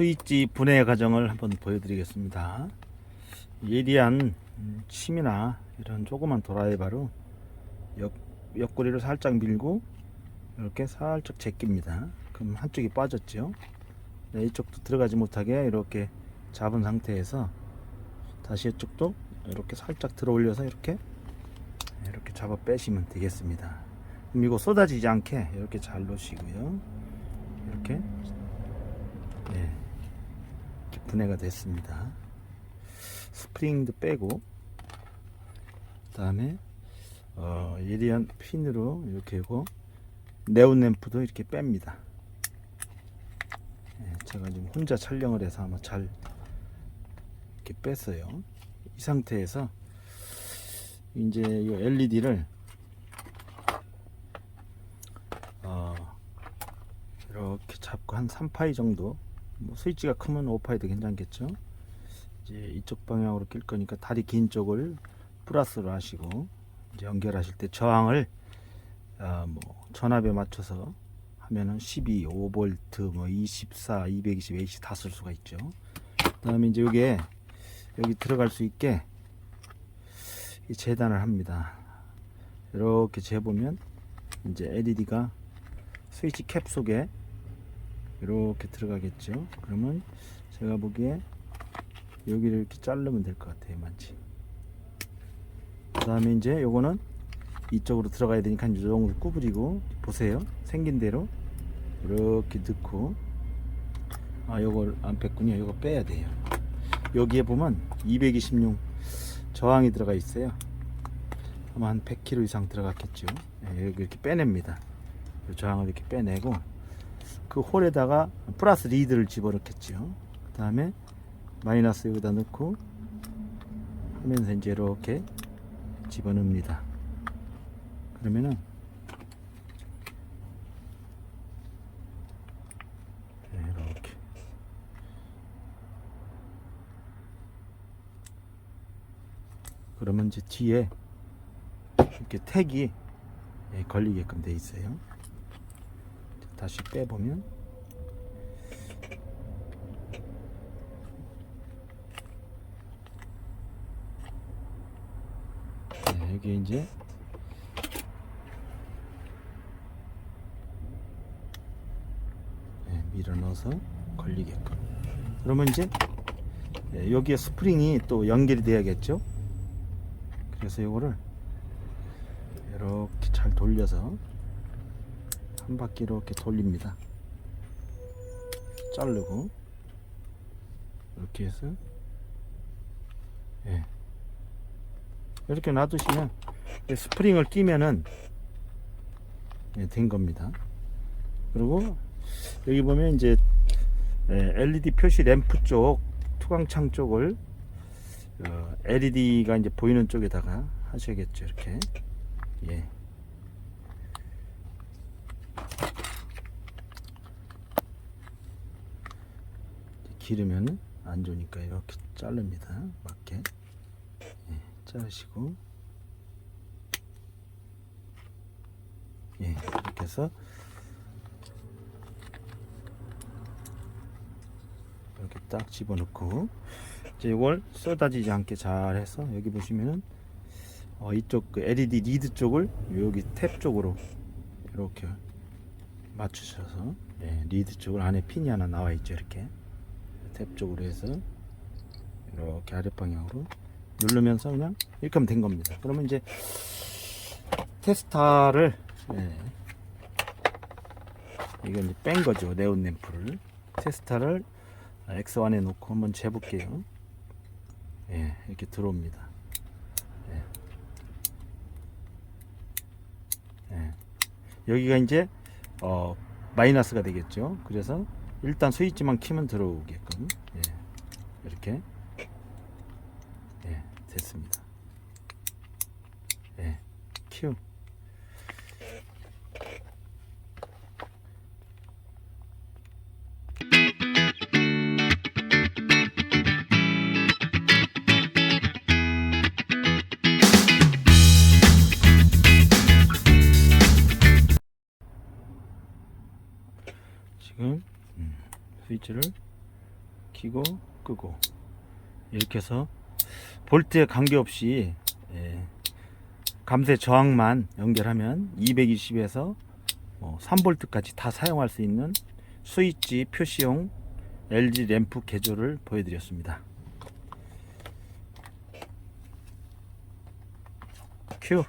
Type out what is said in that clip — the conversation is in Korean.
스위치 분해 과정을 한번 보여드리겠습니다. 예리한 음, 침이나 이런 조그만 도라이바로 옆, 옆구리를 살짝 밀고 이렇게 살짝 제낍니다. 그럼 한쪽이 빠졌죠. 네, 이쪽도 들어가지 못하게 이렇게 잡은 상태에서 다시 이쪽도 이렇게 살짝 들어 올려서 이렇게 이렇게 잡아 빼시면 되겠습니다. 그럼 이거 쏟아지지 않게 이렇게 잘 놓으시고요. 이렇게 네, 분해가 됐습니다. 스프링도 빼고 그 다음에 어, 예리한 핀으로 이렇게 하고 네온 램프도 이렇게 뺍니다. 예, 제가 지금 혼자 촬영을 해서 아마 잘 이렇게 뺐어요. 이 상태에서 이제 이 LED를 어, 이렇게 잡고 한 3파이 정도 뭐 스위치가 크면 5파이도 괜찮겠죠 이제 이쪽 방향으로 낄 거니까 다리 긴 쪽을 플러스로 하시고 이제 연결하실 때 저항을 아, 뭐 전압에 맞춰서 하면은 12, 5V, 뭐 24, 220, AC 다 쓸 수가 있죠. 그다음에 이제 여기에 여기 들어갈 수 있게 이 재단을 합니다. 이렇게 재보면 이제 LED가 스위치 캡 속에 이렇게 들어가겠죠. 그러면 제가 보기에 여기를 이렇게 자르면 될 것 같아요. 만지. 그 다음에 이제 요거는 이쪽으로 들어가야 되니까 이 정도 구부리고 보세요. 생긴 대로 이렇게 넣고 아 요걸 안 뺐군요. 요거 빼야 돼요. 여기에 보면 226 저항이 들어가 있어요. 아마 한 100kg 이상 들어갔겠죠. 예, 여기 이렇게 빼냅니다. 이 저항을 이렇게 빼내고 그 홀에다가 플러스 리드를 집어넣겠죠. 그 다음에 마이너스 여기다 넣고 하면서 이제 이렇게 집어넣습니다. 그러면은 이렇게 그러면 이제 뒤에 이렇게 택이 예, 걸리게끔 돼 있어요. 다시 빼보면. 네, 여기 이제 네, 밀어 넣어서 걸리게끔. 그러면 이제 네, 여기에 스프링이 또 연결이 돼야겠죠? 그래서 이거를 이렇게 잘 돌려서 한 바퀴 이렇게 돌립니다 자르고 이렇게 해서 예. 이렇게 놔두시면 스프링을 끼면은 예, 된 겁니다. 그리고 여기 보면 이제 예, LED 표시 램프 쪽 투광창 쪽을 어, LED가 이제 보이는 쪽에다가 하셔야겠죠 이렇게 예. 기르면 안 좋으니까 이렇게 자릅니다. 맞게. 예, 자르시고. 예, 이렇게 해서 이렇게 딱 집어넣고. 이제 이걸 쏟아지지 않게 잘 해서 여기 보시면은 어, 이쪽 그 LED 리드 쪽을 여기 탭 쪽으로 이렇게 맞추셔서 예, 리드 쪽을 안에 핀이 하나 나와 있죠 이렇게 탭 쪽으로 해서 이렇게 아랫 방향으로 누르면서 그냥 이렇게 하면 된 겁니다. 그러면 이제 테스타를 예, 이건 이제 뺀 거죠 네온 램프를 테스타를 X1에 놓고 한번 재볼게요. 예, 이렇게 들어옵니다. 예. 예. 여기가 이제 어, 마이너스가 되겠죠. 그래서 일단 스위치만 키면 들어오게끔 예, 이렇게 예, 됐습니다. 예, 큐. 지금 음, 스위치를 키고 끄고 이렇게 해서 볼트에 관계없이 예, 감쇄 저항만 연결하면 220에서 뭐 3볼트까지 다 사용할 수 있는 스위치 표시용 LG 램프 개조를 보여드렸습니다. 큐